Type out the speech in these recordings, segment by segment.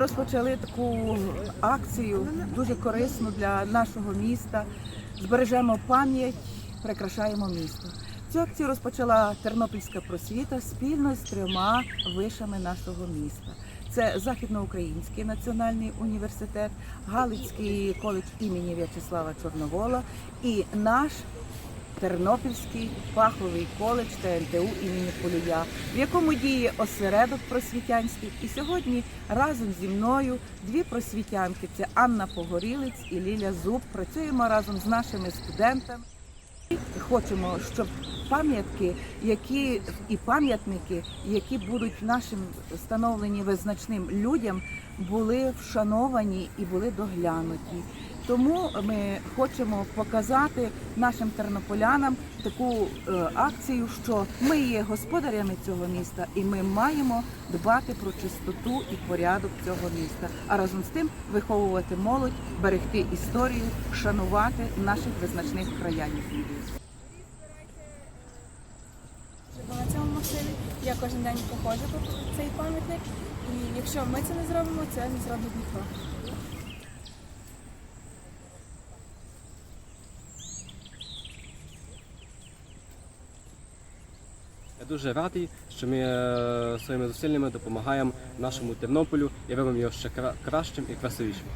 розпочали таку акцію дуже корисну для нашого міста. Збережемо пам'ять, прикрашаємо місто. Цю акцію розпочала Тернопільська просвіта спільно з трьома вишами нашого міста. Це Західноукраїнський національний університет, Галицький коледж імені В'ячеслава Чорновола і наш Тернопільський фаховий коледж ТНТУ імені Полія, в якому діє осередок просвітянський. І сьогодні разом зі мною дві просвітянки: це Анна Погорілець і Ліля Зуб. Працюємо разом з нашими студентами. Хочемо, щоб пам'ятки, які і пам'ятники, які будуть нашим встановлені визначним людям, були вшановані і були доглянуті. Тому ми хочемо показати нашим тернополянам таку е, акцію, що ми є господарями цього міста, і ми маємо дбати про чистоту і порядок цього міста, а разом з тим виховувати молодь, берегти історію, шанувати наших визначних краянів. на цьому масиві. Я кожен день походжу по цей пам'ятник. І якщо ми це не зробимо, це не зробить ніхто. Дуже радий, що ми е, своїми зусиллями допомагаємо нашому Тернополю і робимо його ще кращим і красивішим.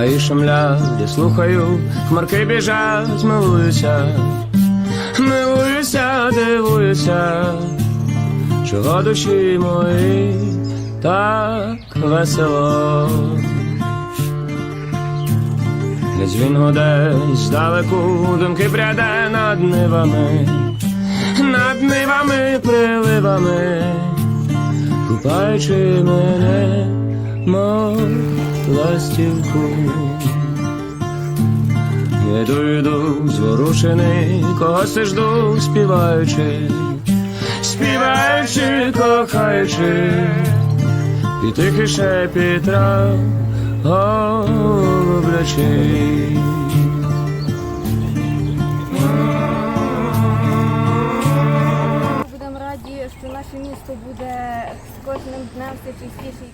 Гаї шумлять, я слухаю, хмарки біжать, милуюся, милуюся, дивуюся, чого душі мої так весело. Десь він гуде здалеку, думки пряде над нивами, над нивами, приливами, купаючи мене, ластівку. Іду, йду, зворушений, когось жду, співаючи, співаючи, кохаючи, і тихий шепіт трав, голублячий. Будемо раді, що наше місто буде з кожним днем все чистіше